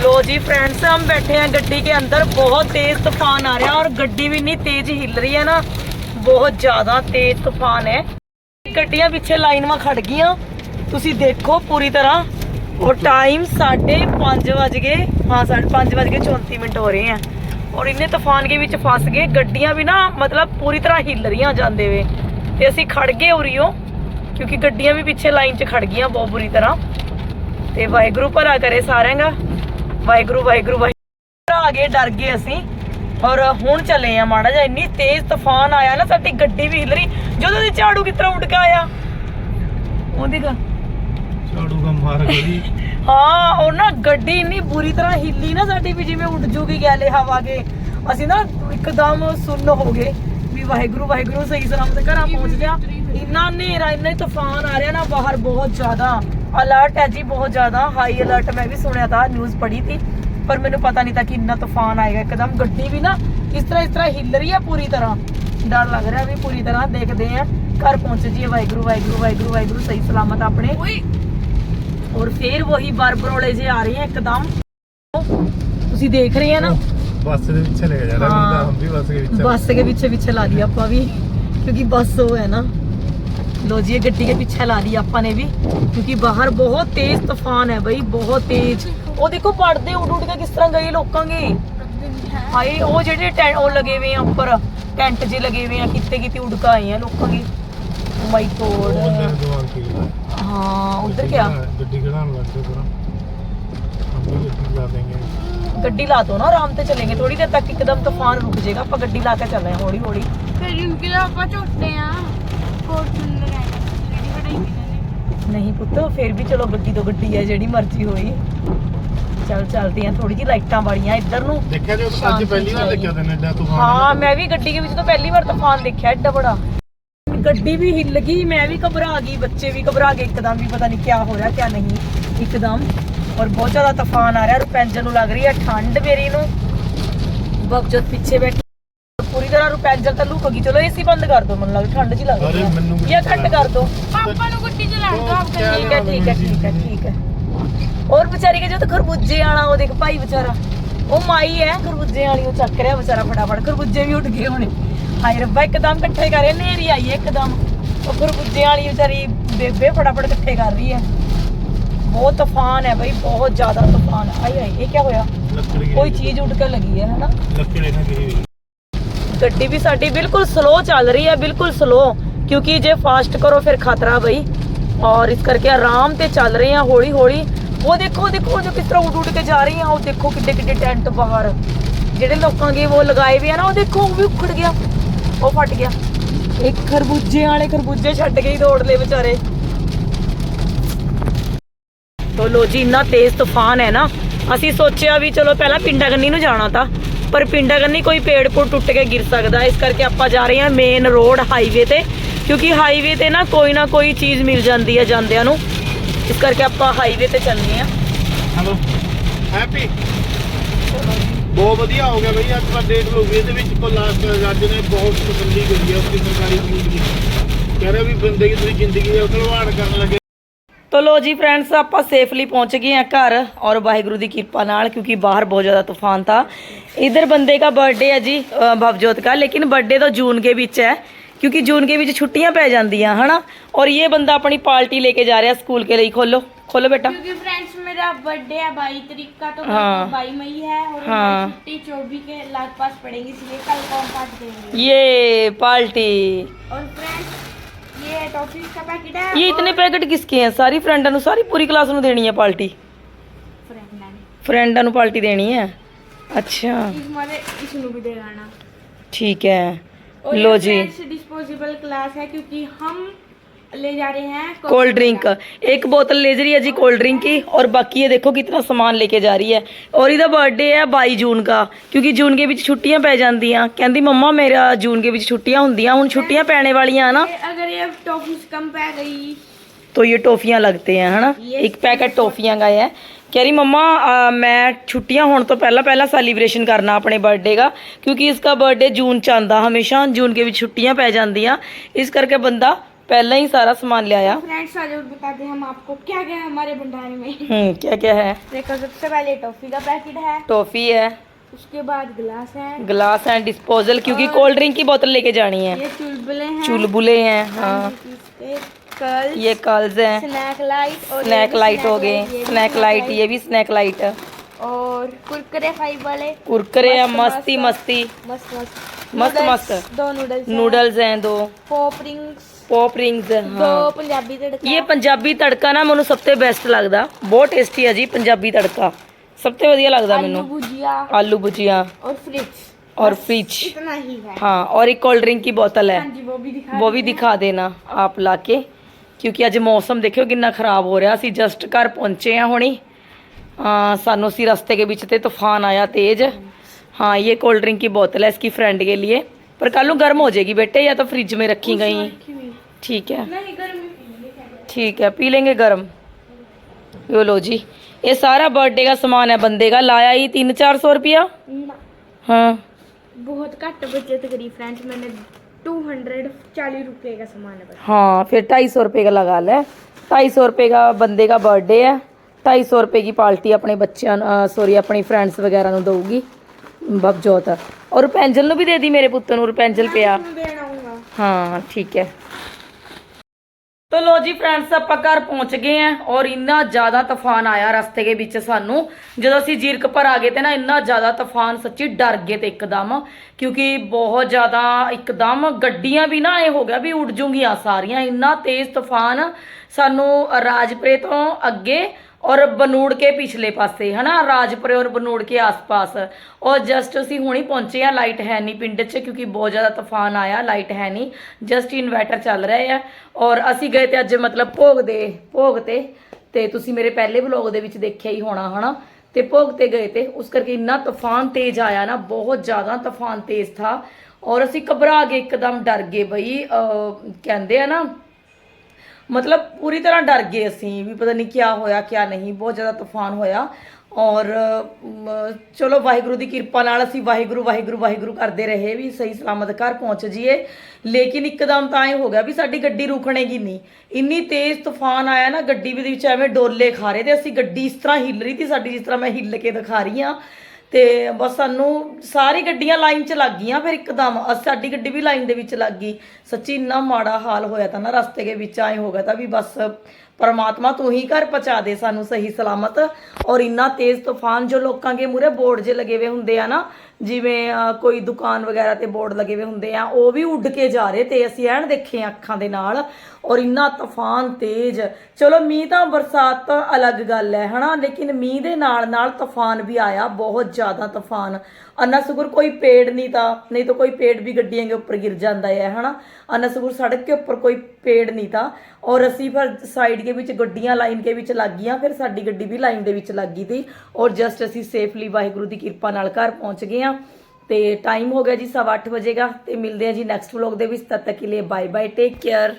लो जी friends हम बैठे हैं गड्डी के अंदर बहुत तेज तूफान आ रहा है और गड्डी भी इतनी तेज हिल रही है ना ਬਹੁਤ ਜ਼ਿਆਦਾ ਤੇਜ਼ ਤੂਫਾਨ ਹੈ ਗੱਡੀਆਂ ਪਿੱਛੇ ਲਾਈਨ 'ਮਾ ਖੜ ਗਈਆਂ ਤੁਸੀਂ ਦੇਖੋ ਪੂਰੀ ਤਰ੍ਹਾਂ ਔਰ ਟਾਈਮ 5:30 ਵਜ ਗਏ ਹਾਂ 5:30 ਵਜ ਕੇ 34 ਮਿੰਟ ਹੋ ਰਹੇ ਹੈ ਔਰ ਇੰਨੇ ਤੂਫਾਨ ਦੇ ਵਿੱਚ ਫਸ ਗਏ ਗੱਡੀਆਂ ਵੀ ਨਾ ਮਤਲਬ ਪੂਰੀ ਤਰ੍ਹਾਂ ਹਿੱਲ ਰਹੀਆਂ ਜਾਂਦੇ ਵੇ ਤੇ ਅਸੀਂ ਖੜ ਗਏ ਉਰੀਓ ਕਿਉਂਕਿ ਗੱਡੀਆਂ ਵੀ ਪਿੱਛੇ ਲਾਈਨ 'ਚ ਖੜ ਗਈਆਂ ਬਹੁਤ ਬੁਰੀ ਤਰ੍ਹਾਂ ਤੇ ਵਾਹਿਗੁਰੂ ਭਲਾ ਕਰੇ ਸਾਰਿਆਂ ਦਾ ਵਾਹਿਗੁਰੂ ਵਾਹਿਗੁਰੂ ਵਾਹਿਗੁਰੂ। ਆ ਗਏ ਡਰ ਗਏ ਅਸੀਂ। ਔਰ ਹੁਣ ਚੱਲੇ ਆ ਮਾੜਾ ਜਿਹਾ। ਇੰਨੀ ਤੇਜ਼ ਤੂਫਾਨ ਆਇਆ ਨਾ ਸਾਡੀ ਗੱਡੀ ਵੀ ਹਿੱਲ ਰਹੀ। ਜਦੋਂ ਦੀ ਝਾੜੂ ਕਿਤਰਾ ਉੱਡ ਕੇ ਆਇਆ? ਉਹਦੀ ਗਾ ਝਾੜੂ ਦਾ ਮਾਰ ਗਈ ਹਾਂ ਉਹ ਨਾ ਗੱਡੀ ਇੰਨੀ ਬੁਰੀ ਤਰ੍ਹਾਂ ਹਿੱਲੀ ਨਾ ਸਾਡੀ ਵੀ ਜਿਵੇਂ ਉੱਡ ਜੂਗੀ ਗੈਲੇ ਹਵਾ ਕੇ। ਅਸੀਂ ਨਾ ਇੱਕਦਮ ਸੁੰਨ ਹੋ ਗਏ ਵੀ ਵਾਹਿਗੁਰੂ ਵਾਹਿਗੁਰੂ ਸਹੀ ਸਲਾਮਤ ਘਰਾਂ ਪਹੁੰਚ ਗਿਆ। ਇੰਨਾ ਹਨੇਰਾ ਇੰਨਾ ਹੀ ਤੂਫਾਨ ਆ ਰਿਹਾ ਨਾ ਬਾਹਰ ਬਹੁਤ ਜ਼ਿਆਦਾ। ਅਲਰਟ ਹੈ ਜੀ ਬਹੁਤ ਜ਼ਿਆਦਾ ਹਾਈ ਅਲਰਟ ਮੈਂ ਵੀ ਸੁਣਿਆ ਤਾਂ ਨਿਊਜ਼ ਪੜ੍ਹੀ ਸੀ ਪਰ ਮੈਨੂੰ ਪਤਾ ਨਹੀਂ ਤਾਂ ਕਿ ਇੰਨਾ ਤੂਫਾਨ ਆਏਗਾ ਇੱਕਦਮ ਗੱਡੀ ਵੀ ਨਾ ਇਸ ਤਰ੍ਹਾਂ ਇਸ ਤਰ੍ਹਾਂ ਹਿੱਲ ਰਹੀ ਹੈ ਪੂਰੀ ਤਰ੍ਹਾਂ। ਡਰ ਲੱਗ ਰਿਹਾ ਵੀ ਪੂਰੀ ਤਰ੍ਹਾਂ ਦੇਖਦੇ ਆ ਘਰ ਪਹੁੰਚ ਜੀ ਵਾਹਿਗੁਰੂ ਵਾਹਿਗੁਰੂ ਵਾਹਿਗੁਰੂ ਵਾਹਿਗੁਰੂ ਸਹੀ ਸਲਾਮਤ ਆਪਣੇ। ਔਰ ਫੇਰ ਵਹੀ ਬਰਬਰੋਲੇ ਜੇ ਆ ਰਹੇ ਆ ਇੱਕਦਮ। ਤੁਸੀਂ ਦੇਖ ਰਹੇ ਆ ਨਾ? ਬੱਸ ਦੇ ਪਿੱਛੇ ਲੈ ਜਾ ਰਿਹਾ ਮੈਂ ਤਾਂ ਵੀ ਬੱਸ ਦੇ ਪਿੱਛੇ। ਬੱਸ ਦੇ ਪਿੱਛੇ ਪਿੱਛੇ ਲਾ ਲਈ ਆਪਾਂ ਵੀ ਕਿਉਂਕਿ ਬੱਸ ਉਹ ਹੈ ਨਾ। लो जी गड्डी के पीछे ला ली आपने भी क्योंकि बाहर बहुत तेज तूफ़ान है भाई बहुत तेज। ओ देखो पड़ते उड़ उड़ के किस तरह गए लोगों के? हाई वो जेडे टेंट ओ लगे हुए हैं ऊपर टेंट जे लगे हुए हैं कितने कितने उड़क आए हैं लोगों के। oh माई कोड हाँ उधर क्या? गड्डी ला दो ना आराम से चलेंगे। थोड़ी देर तक एकदम तूफ़ान रुक जाएगा आप गड्डी ला के चल हैं हौली हौली फिर क्यों आप छोटे हैं। ਜਿਹੜੀ ਇਹਨਾਂ ਨੇ ਨਹੀਂ ਪੁੱਤ ਫਿਰ ਵੀ ਚਲੋ ਗੱਡੀ ਤੋਂ ਗੱਡੀ ਹੈ ਜਿਹੜੀ ਮਰਜ਼ੀ ਹੋਈ। ਚੱਲ ਚੱਲਦੇ ਆ ਥੋੜੀ ਜਿਹੀ ਲਾਈਟਾਂ ਵਾਲੀਆਂ ਇੱਧਰ ਨੂੰ। ਦੇਖਿਆ ਜੋ ਸ਼ਾਂਤੀ ਅੱਜ ਪਹਿਲੀ ਵਾਰ ਦੇਖਿਆ ਤੈਨੂੰ ਐਡਾ ਤੂਫਾਨ ਹਾਂ ਮੈਂ ਵੀ ਗੱਡੀ ਦੇ ਵਿੱਚ ਤਾਂ ਪਹਿਲੀ ਵਾਰ ਤੂਫਾਨ ਦੇਖਿਆ ਐਡਾ ਬੜਾ। ਗੱਡੀ ਵੀ ਹਿੱਲ ਗਈ ਮੈਂ ਵੀ ਘਬਰਾ ਗਈ ਬੱਚੇ ਵੀ ਘਬਰਾ ਗਏ ਇੱਕਦਮ ਵੀ ਪਤਾ ਨਹੀਂ ਕੀ ਹੋ ਰਿਹਾ ਕੀ ਨਹੀਂ। ਇੱਕਦਮ। ਔਰ ਬਹੁਤ ਜ਼ਿਆਦਾ ਤੂਫਾਨ ਆ ਰਿਹਾ ਰੁਪੈਂਜਲ ਨੂੰ ਲੱਗ ਰਹੀ ਹੈ ਠੰਡ ਮੇਰੀ ਨੂੰ। ਬਗਜਤ ਪਿੱਛੇ ਬੈਠੀ ਤਰ੍ਹਾਂ ਰੁਪੈਂਜਲ ਤਾਂ ਲੁਕ ਗਈ ਚਲੋ ਏਸੀ ਬੰਦ ਕਰ ਦੋ ਮੈਨੂੰ ਲੱਗ ਠੰਡ ਜੀ ਲੱਗ ਅਰੇ ਰਹੀ ਹੈ ਮੈਨੂੰ ਇਹ ਘੱਟ ਕਰ ਦੋ। ਪਾਪਾ ਨੂੰ ਗੱਡੀ ਚਲਾ ਦੋ ਆਪ ਕਿਆ ਠੀਕ ਹੈ ਠੀਕ ਹੈ ਠੀਕ ਹੈ ਠੀਕ ਹੈ। ਔਰ ਵਿਚਾਰੀ ਕੇ ਜੋ ਤਾਂ ਖਰਬੂਜੇ ਵਾਲਾ ਉਹ ਦੇਖ ਭਾਈ ਵਿਚਾਰਾ। ਉਹ ਮਾਈ ਹੈ ਖਰਬੂਜੇ ਵਾਲੀ ਉਹ ਚੱਕ ਰਿਹਾ ਵਿਚਾਰਾ ਫਟਾਫਟ। ਖਰਬੂਜੇ ਵੀ ਉੱਡ ਗਏ ਹੋਣੇ। ਹਾਏ ਰੱਬਾ ਇੱਕਦਮ ਇਕੱਠੇ ਕਰੇ ਨੇਰੀ ਆਈ ਹੈ ਇੱਕਦਮ। ਉਹ ਖਰਬੂਜੇ ਵਾਲੀ ਵਿਚਾਰੀ ਬੇਬੇ ਫਟਾਫਟ ਇਕੱਠੇ ਕਰ ਰਹੀ ਹੈ। ਬਹੁਤ ਤੂਫਾਨ ਹੈ ਬਈ ਬਹੁਤ ਜ਼ਿਆਦਾ ਤੂਫਾਨ। ਹੈ। ਆਈ ਆਈ ਇਹ ਕੀ ਹੋਇਆ? ਲੱਕੜੀ ਕੋਈ ਚੀਜ਼ ਉੱਡ ਕੇ ਲੱਗੀ ਹੈ ਹਨਾ? ਲੱਕੜੀ ਨਾਲ ਗਈ ਹੋਈ। ਗੱਡੀ ਵੀ ਸਾਡੀ ਬਿਲਕੁਲ ਸਲੋ ਚੱਲ ਰਹੀ ਹੈ, ਬਿਲਕੁਲ ਸਲੋ ਕਿਉਂਕਿ ਜੇ ਫਾਸਟ ਕਰੋ, ਫਿਰ ਖਤਰਾ ਬਈ। ਔਰ ਇਸ ਕਰਕੇ ਆਰਾਮ ਤੇ ਚੱਲ ਰਹੇ ਹਾਂ ਹੌਲੀ ਹੌਲੀ ਉਹ ਦੇਖੋ ਦੇਖੋ ਜੋ ਕਿਸ ਤਰ੍ਹਾਂ ਉੱਡ ਉੱਡ ਕੇ ਜਾ ਰਹੀ ਆ ਉਹ ਦੇਖੋ ਕਿੱਡੇ ਕਿੱਡੇ ਟੈਂਟ ਬਾਹਰ। ਜਿਹੜੇ ਲੋਕਾਂ ਦੇ ਉਹ ਲਗਾਏ ਵੀ ਆ ਨਾ, ਉਹ ਦੇਖੋ, ਉਹ ਵੀ ਉਖੜ ਗਿਆ। ਉਹ ਫਟ ਗਿਆ। ਇੱਕ ਖਰਬੂਜੇ ਵਾਲੇ ਖਰਬੂਜੇ ਛੱਡ ਕੇ ਹੀ ਦੌੜ ਲਏ ਵਿਚਾਰੇ। ਤੋ ਲੋ ਜੀ, ਇੰਨਾ ਤੇਜ਼ ਤੂਫਾਨ ਹੈ ਨਾ। ਅਸੀਂ ਸੋਚਿਆ ਵੀ ਚਲੋ, ਪਹਿਲਾਂ ਪਿੰਡਾ ਗੰਨੀ ਨੂੰ ਜਾਣਾ ਤਾਂ। ਪਰ ਪਿੰਡਾ ਗੰਨੀ ਕੋਈ ਪੇੜ ਕੋ ਟੁੱਟ ਕੇ ਗਿਰ ਸਕਦਾ। ਇਸ ਕਰਕੇ ਆਪਾਂ ਜਾ ਰਹੇ ਹਾਂ ਮੇਨ ਰੋਡ ਹਾਈਵੇ ਤੇ, ਕਿਉਂਕਿ ਹਾਈਵੇ ਤੇ ਨਾ ਕੋਈ ਨਾ ਕੋਈ ਚੀਜ਼ ਮਿਲ ਜਾਂਦੀ ਹੈ ਜਾਂਦਿਆਂ ਨੂੰ। ਇਸ ਕਰਕੇ ਆਪਾਂ ਹਾਈਵੇ ਤੇ ਚੱਲਦੇ ਹਾਂ। ਹਲੋ ਹੈਪੀ ਬਹੁਤ ਵਧੀਆ ਹੋ ਗਿਆ ਬਈ, ਅੱਜ ਮੈਂ ਦੇਖ ਲਓ ਵੀ ਇਹਦੇ ਵਿੱਚ ਕੋ ਲਾਸਟ ਜੱਜ ਨੇ ਬਹੁਤ ਤਸੱਲੀ ਕਰੀ ਹੈ ਆਪਣੀ ਸਰਕਾਰੀ ਨਿਊਜ਼ ਕਹਿ ਰਿਹਾ ਵੀ ਬੰਦੇ ਦੀ ਤੁਸੀਂ ਜ਼ਿੰਦਗੀ ਦਾ ਖਿਲਵਾੜ ਕਰਨ ਲੱਗੇ। ਤੋ ਲੋ ਜੀ ਫਰੈਂਡਸ ਆਪਾਂ ਸੇਫਲੀ ਪਹੁੰਚ ਗਏ हैं घर और वाहिगुरु ਦੀ ਕਿਰਪਾ ਨਾਲ क्योंकि बाहर बहुत ज़्यादा तूफान था इधर बंदे का बर्थडे है जी अ, भवजोत का लेकिन बर्थडे तो जून के ਵਿੱਚ ਹੈ क्योंकि जून के ਵਿੱਚ ਛੁੱਟੀਆਂ ਪੈ ਜਾਂਦੀਆਂ ਹਨਾ और ये बंदा अपनी पार्टी लेके जा रहा है स्कूल के लिए खोलो खोलो बेटा क्योंकि फ्रेंड्स मेरा बर्थडे है बाईस तारीख का तो हाँ। बाई मई है और हाँ। हमारी छुट्टी चौबीस के लाख पास पड़ेंगे इसलिए कल को हम पार्टी देंगे ये पार्टी और फ्रेंड्स ये टॉफी का पैकेट है ये इतने पैकेट किसके हैं सारी फ्रेंडाਂ ਨੂੰ ਸਾਰੀ ਪੂਰੀ ਕਲਾਸ ਨੂੰ ਦੇਣੀ ਹੈ ਪਾਰਟੀ फ्रेंड ने ਫਰੈਂਡਾਂ ਨੂੰ ਪਾਰਟੀ ਦੇਣੀ ਹੈ ਅੱਛਾ इस हमारे इसनु भी दे गाना ठीक है और लो ये जी फ्रेंड्स डिस्पोजेबल ग्लास है क्योंकि हम ले जा रहे हैं कोल्ड ड्रिंक एक बोतल ले जा रही है जी कोल्ड ड्रिंक की और बाकी ये देखो कितना सामान लेके जा रही है और ਇਹਦਾ ਬਰਥਡੇ ਹੈ 22 ਜੂਨ ਦਾ ਕਿਉਂਕਿ ਜੂਨ ਦੇ ਵਿੱਚ ਛੁੱਟੀਆਂ ਪੈ ਜਾਂਦੀਆਂ ਕਹਿੰਦੀ ਮੰਮਾ ਮੇਰਾ ਜੂਨ ਦੇ ਵਿੱਚ ਛੁੱਟੀਆਂ ਹੁੰਦੀਆਂ ਹੁਣ ਛੁੱਟੀਆਂ ਪੈਣੇ ਵਾਲੀਆਂ ਆ ਨਾ ये अगर ये टॉफी कम पै गई तो ये टॉफियां लगते हैं है ना Yes. एक पैकेट टॉफियां का है कह रही मम्मा आ, मैं छुट्टियां होने तो पहला पहला सेलिब्रेशन करना अपने बर्थडे का क्योंकि इसका बर्थडे जून ਚ ਆਂਦਾ ਹਮੇਸ਼ਾ ਜੂਨ ਕੇ ਵਿੱਚ ਛੁੱਟੀਆਂ ਪੈ ਜਾਂਦੀਆਂ ਇਸ ਕਰਕੇ पहले ही सारा सामान ले आया। फ्रेंड्स ज़रूर बता दें हम आपको क्या क्या है हमारे भंडारे में। हम्म क्या क्या है? देखो सबसे पहले टॉफी का पैकेट है। टॉफी है। उसके बाद गिलास है। गिलास है डिस्पोजल क्योंकि कोल्ड ड्रिंक की बोतल लेके जानी है। चुलबुले हैं। चुलबुले है हाँ।, हाँ। ये कर्ल्स है। स्नैक लाइट स्नैक लाइट हो गए। स्नैक लाइट ये भी स्नैक लाइट है। और कुरकरे फाइव वाले। कुरकरे है मस्ती मस्ती। मस्त मस्त। मस्त मस्त। दो नूडल्स नूडल्स हैं दो। पॉप रिंग्स पॉप रिंग्स दो हाँ पंजाबी तड़का ਇਹ ਪੰਜਾਬੀ ਤੜਕਾ ਨਾ ਮੈਨੂੰ ਸਭ ਤੋਂ ਬੈਸਟ ਲੱਗਦਾ ਬਹੁਤ ਟੇਸਟੀ ਹੈ ਜੀ ਪੰਜਾਬੀ ਤੜਕਾ ਸਭ ਤੋਂ ਵਧੀਆ ਲੱਗਦਾ आलू ਮੈਨੂੰ भुजिया ਆਲੂ ਭੁਜੀਆ और फ्रिज और फ्रिज इतना ही है हाँ और एक कोल्ड ड्रिंक की बोतल है हाँ जी वो भी दिखा वो भी ਦਿਖਾ ਦੇਣਾ ਆਪ ਲਾ ਕੇ ਕਿਉਂਕਿ ਅੱਜ ਮੌਸਮ ਦੇਖਿਓ ਕਿੰਨਾ ਖਰਾਬ ਹੋ ਰਿਹਾ ਅਸੀਂ ਜਸਟ ਘਰ ਪਹੁੰਚੇ ਆ ਹੁਣੀ आ, ਸਾਨੂੰ ਸੀ ਰਸਤੇ के बीच ਤੇ तूफान आया तेज हाँ ये कोल्ड ड्रिंक की बोतल है इसकी फ्रेंड के लिए पर कल को गर्म हो जाएगी बेटे या तो फ्रिज में रखी गई रखी हुई। ठीक है। ठीक है पी लेंगे गर्म। यो लो जी। ये सारा बर्थडे का सामान है बंदे का लाया ही तीन चार सौ रुपया। हाँ। बहुत घट बचत करी फ्रेंड्स मैंने टू हंड्रेड चालीस रुपये का सामान है हाँ फिर ढाई सौ रुपये का लगा लें। ढाई सौ रुपये का बंदे का बर्थडे है। ढाई सौ रुपये की पार्टी अपने बच्चों सॉरी अपनी फ्रेंड्स वगैरह दूगी बबजोत और रुपैंजल भी दे दी मेरे पुत्र रुपैंजल पे हाँ ठीक है। ਤੋ ਲੋ ਜੀ ਫਰੈਂਡਸ, ਆਪਾਂ ਘਰ ਪਹੁੰਚ ਗਏ ਆ ਔਰ ਇੰਨਾ ਜ਼ਿਆਦਾ ਤੂਫਾਨ ਆਇਆ ਰਸਤੇ ਦੇ ਵਿੱਚ ਸਾਨੂੰ। ਜਦੋਂ ਅਸੀਂ ਜੀਰਕ ਜੀਰਕਪੁਰ ਆ ਗਏ ਤੇ ਨਾ, ਇੰਨਾ ਜ਼ਿਆਦਾ ਤੂਫਾਨ ਸੱਚੀ ਡਰ ਗਏ ਤੇ ਇੱਕਦਮ। ਕਿਉਂਕਿ ਬਹੁਤ ਜ਼ਿਆਦਾ, ਇੱਕਦਮ ਗੱਡੀਆਂ ਵੀ ਨਾ, ਇਹ ਹੋ ਗਿਆ ਵੀ ਉੱਡ ਜੂਗੀਆਂ ਸਾਰੀਆਂ। ਇੰਨਾ ਤੇਜ਼ ਤੂਫਾਨ ਸਾਨੂੰ ਰਾਜਪੁਰੇ ਤੋਂ ਅੱਗੇ ਔਰ ਬਨੂੜ ਕੇ ਪਿਛਲੇ ਪਾਸੇ, ਹਨਾ? ਰਾਜਪੁਰੇ ਔਰ ਬਨੂੜ ਕੇ ਆਸ-ਪਾਸ। ਔਰ ਜਸਟ ਅਸੀਂ ਹੁਣੀ ਪਹੁੰਚੇ ਆ ਲਾਈਟ ਹੈ ਨਹੀਂ ਪਿੰਡ 'ਚ, ਕਿਉਂਕਿ ਬਹੁਤ ਜ਼ਿਆਦਾ ਤੂਫਾਨ ਆਇਆ ਲਾਈਟ ਹੈ ਨਹੀਂ। ਜਸਟ ਇਨਵਰਟਰ ਚੱਲ ਰਿਹਾ ਆ। ਔਰ ਅਸੀਂ ਗਏ ਤੇ ਅੱਜ ਮਤਲਬ ਭੋਗ ਦੇ, ਭੋਗ ਤੇ। ਤੇ ਤੁਸੀਂ ਮੇਰੇ ਪਹਿਲੇ ਵਲੌਗ ਦੇ ਵਿੱਚ ਦੇਖਿਆ ਹੀ ਹੋਣਾ, ਹਨਾ? ਤੇ ਭੋਗ ਤੇ ਗਏ ਤੇ ਉਸ ਕਰਕੇ ਇੰਨਾ ਤੂਫਾਨ ਤੇਜ਼ ਆਇਆ ਨਾ, ਬਹੁਤ ਜ਼ਿਆਦਾ ਤੂਫਾਨ ਤੇਜ਼ ਥਾ। ਔਰ ਅਸੀਂ ਘਬਰਾ ਗਏ ਇੱਕਦਮ ਡਰ ਗਏ ਬਈ ਕਹਿੰਦੇ ਆ ਨਾ ਮਤਲਬ ਪੂਰੀ ਤਰ੍ਹਾਂ ਡਰ ਗਏ ਅਸੀਂ ਵੀ ਪਤਾ ਨਹੀਂ ਕੀ ਹੋਇਆ ਕੀ ਨਹੀਂ, ਬਹੁਤ ਜ਼ਿਆਦਾ ਤੂਫਾਨ ਹੋਇਆ। ਔਰ ਚਲੋ ਵਾਹਿਗੁਰੂ ਦੀ ਕਿਰਪਾ ਨਾਲ ਅਸੀਂ ਵਾਹਿਗੁਰੂ ਵਾਹਿਗੁਰੂ ਵਾਹਿਗੁਰੂ ਕਰਦੇ ਰਹੇ ਵੀ ਸਹੀ ਸਲਾਮਤ ਘਰ ਪਹੁੰਚ ਜੀਏ ਲੇਕਿਨ ਇੱਕਦਮ ਤਾਂ ਇਹ ਹੋ ਗਿਆ ਵੀ ਸਾਡੀ ਗੱਡੀ ਰੁਕਣੇਗੀ ਨਹੀਂ। ਇੰਨੀ ਤੇਜ਼ ਤੂਫਾਨ ਆਇਆ ਨਾ, ਗੱਡੀ ਦੇ ਵਿੱਚ ਐਵੇਂ ਡੋਲੇ ਖਾ ਰਹੇ ਤੇ ਅਸੀਂ ਗੱਡੀ ਇਸ ਤਰ੍ਹਾਂ ਹਿੱਲ ਰਹੀ ਸੀ, ਸਾਡੀ ਜਿਸ ਤਰ੍ਹਾਂ ਮੈਂ ਹਿੱਲ ਕੇ ਦਿਖਾ ਰਹੀ ਹਾਂ। ਤੇ ਬਸ ਸਾਨੂੰ ਸਾਰੀ ਗੱਡੀਆਂ ਲਾਈਨ 'ਚ ਲੱਗ ਗਈਆਂ ਫਿਰ ਇੱਕਦਮ ਅਸ- ਸਾਡੀ ਗੱਡੀ ਵੀ ਲਾਈਨ ਦੇ ਵਿੱਚ ਲੱਗ ਗਈ। ਸੱਚੀ ਇੰਨਾ ਮਾੜਾ ਹਾਲ ਹੋਇਆ ਤਾਂ ਨਾ ਰਸਤੇ ਦੇ ਵਿੱਚ ਆਏ ਹੋ ਗਿਆ ਤਾਂ ਵੀ ਬਸ ਪਰਮਾਤਮਾ ਤੂੰ ਹੀ ਘਰ ਪਹੁੰਚਾ ਦੇ ਸਾਨੂੰ ਸਹੀ ਸਲਾਮਤ। ਔਰ ਇੰਨਾ ਤੇਜ਼ ਤੂਫਾਨ ਜੋ ਲੋਕਾਂ ਦੇ ਮੂਰੇ ਬੋਰਡ ਜੇ ਲਗੇ ਹੋਏ ਹੁੰਦੇ ਆ ਨਾ ਜਿਵੇਂ ਅਹ, ਕੋਈ ਦੁਕਾਨ ਵਗੈਰਾ ਤੇ ਬੋਰਡ ਲਗੇ ਹੋਏ ਹੁੰਦੇ ਆ ਉਹ ਵੀ ਉੱਡ ਕੇ ਜਾ ਰਹੇ ਤੇ ਅਸੀਂ ਐਨ ਦੇਖੇ ਅੱਖਾਂ ਦੇ ਨਾਲ। ਔਰ ਇੰਨਾ ਤੂਫਾਨ ਤੇਜ਼। ਚਲੋ ਮੀਂਹ ਤਾਂ ਬਰਸਾਤ ਤਾਂ ਅਲੱਗ ਗੱਲ ਹੈ, ਹਨਾ? ਲੇਕਿਨ ਮੀਂਹ ਦੇ ਨਾਲ ਨਾਲ ਤੂਫਾਨ ਵੀ ਆਇਆ, ਬਹੁਤ ਜ਼ਿਆਦਾ ਤੂਫਾਨ। ਅੰਨਾ ਸੁਗਰ ਕੋਈ ਪੇੜ ਨਹੀਂ ਤਾਂ ਨਹੀਂ ਤਾਂ ਕੋਈ ਪੇੜ ਵੀ ਗੱਡੀਆਂ ਦੇ ਉੱਪਰ ਗਿਰ ਜਾਂਦਾ ਹੈ, ਹਨਾ? ਅੰਨਾ ਸੁਗਰ ਸੜਕ ਦੇ ਉੱਪਰ ਕੋਈ ਪੇੜ ਨਹੀਂ ਤਾਂ। ਔਰ ਅਸੀਂ ਫਿਰ ਸਾਈਡ ਦੇ ਵਿੱਚ ਗੱਡੀਆਂ, ਲਾਈਨ ਦੇ ਵਿੱਚ ਲੱਗ ਗਈਆਂ, ਫਿਰ ਸਾਡੀ ਗੱਡੀ ਵੀ ਲਾਈਨ ਦੇ ਵਿੱਚ ਲੱਗ ਗਈ ਤੀ। ਔਰ ਜਸਟ ਅਸੀਂ ਸੇਫਲੀ ਵਾਹਿਗੁਰੂ ਦੀ ਕਿਰਪਾ ਨਾਲ ਘਰ ਪਹੁੰਚ ਗਏ ਆ ਤੇ ਟਾਈਮ ਹੋ ਗਿਆ ਜੀ 8:30 ਵਜੇ ਦਾ। ਤੇ ਮਿਲਦੇ ਆ ਜੀ ਨੈਕਸਟ ਵਲੌਗ ਦੇ ਵਿੱਚ। ਤਦ ਤੱਕ ਕੇ ਲਈ ਬਾਏ ਬਾਏ ਟੇਕ ਕੇਅਰ